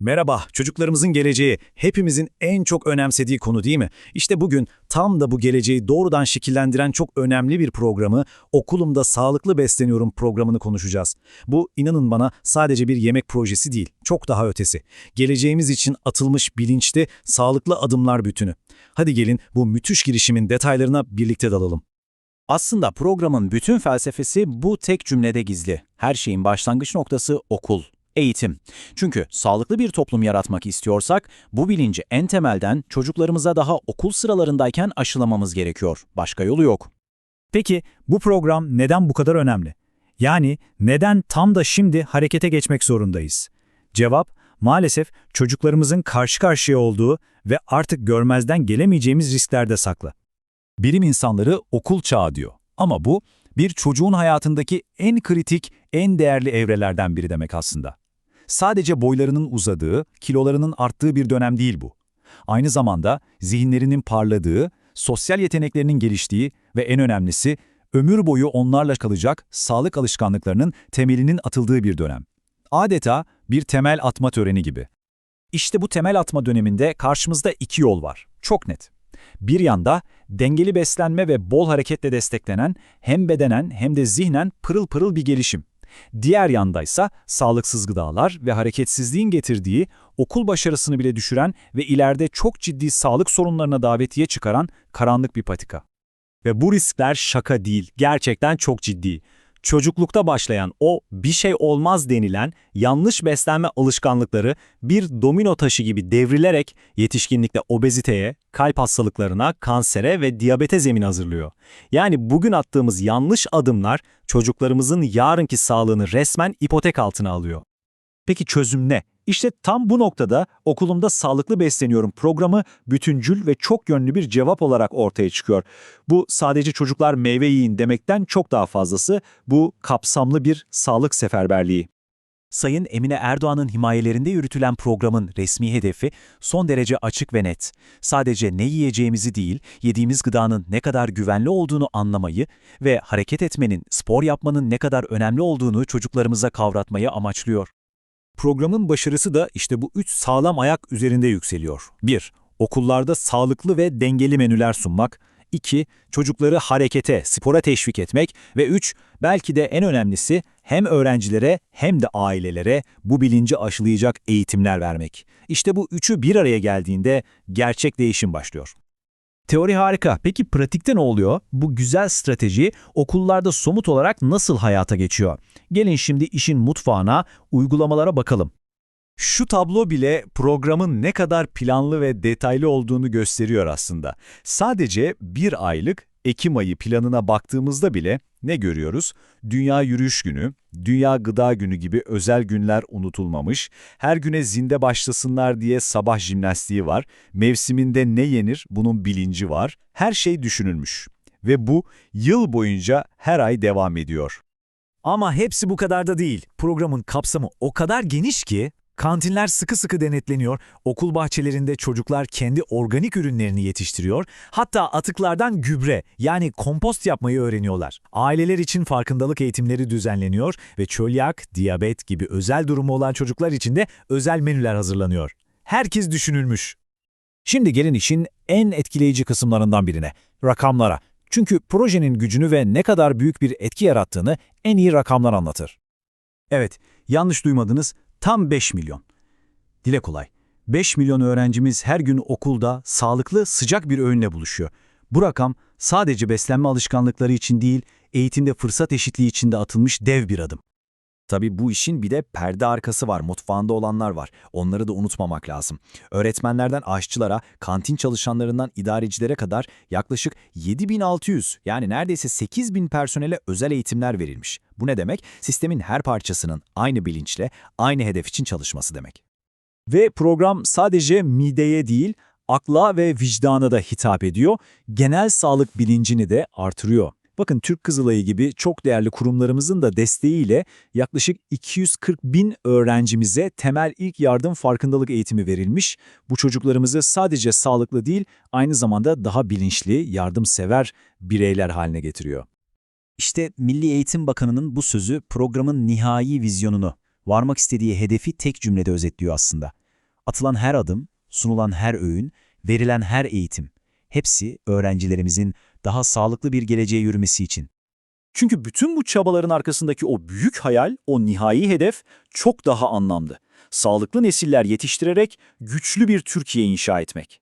Merhaba, çocuklarımızın geleceği hepimizin en çok önemsediği konu değil mi? İşte bugün tam da bu geleceği doğrudan şekillendiren çok önemli bir programı Okulumda Sağlıklı Besleniyorum programını konuşacağız. Bu inanın bana sadece bir yemek projesi değil, çok daha ötesi. Geleceğimiz için atılmış bilinçli, sağlıklı adımlar bütünü. Hadi gelin bu müthiş girişimin detaylarına birlikte dalalım. Aslında programın bütün felsefesi bu tek cümlede gizli. Her şeyin başlangıç noktası okul, eğitim. Çünkü sağlıklı bir toplum yaratmak istiyorsak bu bilinci en temelden çocuklarımıza daha okul sıralarındayken aşılamamız gerekiyor. Başka yolu yok. Peki bu program neden bu kadar önemli? Yani neden tam da şimdi harekete geçmek zorundayız? Cevap, maalesef çocuklarımızın karşı karşıya olduğu ve artık görmezden gelemeyeceğimiz risklerde saklı. Bilim insanları okul çağı diyor. Ama bu bir çocuğun hayatındaki en kritik, en değerli evrelerden biri demek aslında. Sadece boylarının uzadığı, kilolarının arttığı bir dönem değil bu. Aynı zamanda zihinlerinin parladığı, sosyal yeteneklerinin geliştiği ve en önemlisi ömür boyu onlarla kalacak sağlık alışkanlıklarının temelinin atıldığı bir dönem. Adeta bir temel atma töreni gibi. İşte bu temel atma döneminde karşımızda iki yol var. Çok net. Bir yanda dengeli beslenme ve bol hareketle desteklenen hem bedenen hem de zihnen pırıl pırıl bir gelişim. Diğer yandaysa sağlıksız gıdalar ve hareketsizliğin getirdiği okul başarısını bile düşüren ve ileride çok ciddi sağlık sorunlarına davetiye çıkaran karanlık bir patika. Ve bu riskler şaka değil, gerçekten çok ciddi. Çocuklukta başlayan o bir şey olmaz denilen yanlış beslenme alışkanlıkları bir domino taşı gibi devrilerek yetişkinlikte obeziteye, kalp hastalıklarına, kansere ve diyabete zemin hazırlıyor. Yani bugün attığımız yanlış adımlar çocuklarımızın yarınki sağlığını resmen ipotek altına alıyor. Peki çözüm ne? İşte tam bu noktada okulumda sağlıklı besleniyorum programı bütüncül ve çok yönlü bir cevap olarak ortaya çıkıyor. Bu sadece çocuklar meyve yiyin demekten çok daha fazlası, bu kapsamlı bir sağlık seferberliği. Sayın Emine Erdoğan'ın himayelerinde yürütülen programın resmi hedefi son derece açık ve net. Sadece ne yiyeceğimizi değil, yediğimiz gıdanın ne kadar güvenli olduğunu anlamayı ve hareket etmenin, spor yapmanın ne kadar önemli olduğunu çocuklarımıza kavratmayı amaçlıyor. Programın başarısı da işte bu üç sağlam ayak üzerinde yükseliyor. 1. Okullarda sağlıklı ve dengeli menüler sunmak. 2. Çocukları harekete, spora teşvik etmek. Ve 3. Belki de en önemlisi hem öğrencilere hem de ailelere bu bilinci aşılayacak eğitimler vermek. İşte bu üçü bir araya geldiğinde gerçek değişim başlıyor. Teori harika. Peki pratikte ne oluyor? Bu güzel strateji okullarda somut olarak nasıl hayata geçiyor? Gelin şimdi işin mutfağına, uygulamalara bakalım. Şu tablo bile programın ne kadar planlı ve detaylı olduğunu gösteriyor aslında. Sadece bir aylık Ekim ayı planına baktığımızda bile ne görüyoruz? Dünya Yürüyüş Günü, Dünya Gıda Günü gibi özel günler unutulmamış, her güne zinde başlasınlar diye sabah jimnastiği var, mevsiminde ne yenir bunun bilinci var, her şey düşünülmüş. Ve bu yıl boyunca her ay devam ediyor. Ama hepsi bu kadar da değil. Programın kapsamı o kadar geniş ki Kantinler sıkı sıkı denetleniyor, okul bahçelerinde çocuklar kendi organik ürünlerini yetiştiriyor, hatta atıklardan gübre yani kompost yapmayı öğreniyorlar. Aileler için farkındalık eğitimleri düzenleniyor ve çölyak, diyabet gibi özel durumu olan çocuklar için de özel menüler hazırlanıyor. Herkes düşünülmüş. Şimdi gelin işin en etkileyici kısımlarından birine, rakamlara. Çünkü projenin gücünü ve ne kadar büyük bir etki yarattığını en iyi rakamlar anlatır. Evet, yanlış duymadınız, Tam 5 milyon. Dile kolay. 5 milyon öğrencimiz her gün okulda sağlıklı, sıcak bir öğünle buluşuyor. Bu rakam sadece beslenme alışkanlıkları için değil, eğitimde fırsat eşitliği için de atılmış dev bir adım. Tabii bu işin bir de perde arkası var, mutfağında olanlar var. Onları da unutmamak lazım. Öğretmenlerden aşçılara, kantin çalışanlarından idarecilere kadar yaklaşık 7600 yani neredeyse 8000 personele özel eğitimler verilmiş. Bu ne demek? Sistemin her parçasının aynı bilinçle, aynı hedef için çalışması demek. Ve program sadece mideye değil, akla ve vicdana da hitap ediyor, genel sağlık bilincini de artırıyor. Bakın Türk Kızılayı gibi çok değerli kurumlarımızın da desteğiyle yaklaşık 240 bin öğrencimize temel ilk yardım farkındalık eğitimi verilmiş. Bu çocuklarımızı sadece sağlıklı değil, aynı zamanda daha bilinçli, yardımsever bireyler haline getiriyor. İşte Milli Eğitim Bakanı'nın bu sözü programın nihai vizyonunu, varmak istediği hedefi tek cümlede özetliyor aslında. Atılan her adım, sunulan her öğün, verilen her eğitim, hepsi öğrencilerimizin daha sağlıklı bir geleceğe yürümesi için. Çünkü bütün bu çabaların arkasındaki o büyük hayal, o nihai hedef çok daha anlamlı. Sağlıklı nesiller yetiştirerek güçlü bir Türkiye inşa etmek.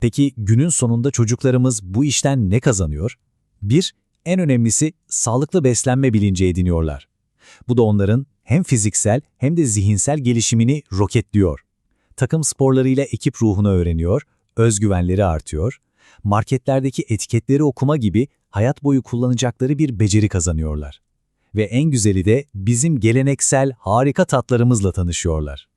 Peki günün sonunda çocuklarımız bu işten ne kazanıyor? Bir, en önemlisi sağlıklı beslenme bilinci ediniyorlar. Bu da onların hem fiziksel hem de zihinsel gelişimini roketliyor. Takım sporlarıyla ekip ruhunu öğreniyor, özgüvenleri artıyor, marketlerdeki etiketleri okuma gibi hayat boyu kullanacakları bir beceri kazanıyorlar. Ve en güzeli de bizim geleneksel harika tatlarımızla tanışıyorlar.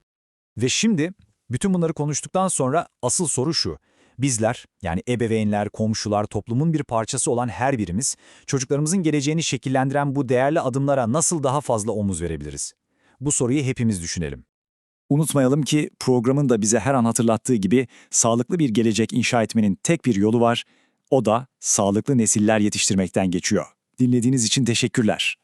Ve şimdi bütün bunları konuştuktan sonra asıl soru şu. Bizler, yani ebeveynler, komşular, toplumun bir parçası olan her birimiz, çocuklarımızın geleceğini şekillendiren bu değerli adımlara nasıl daha fazla omuz verebiliriz? Bu soruyu hepimiz düşünelim. Unutmayalım ki programın da bize her an hatırlattığı gibi sağlıklı bir gelecek inşa etmenin tek bir yolu var. O da sağlıklı nesiller yetiştirmekten geçiyor. Dinlediğiniz için teşekkürler.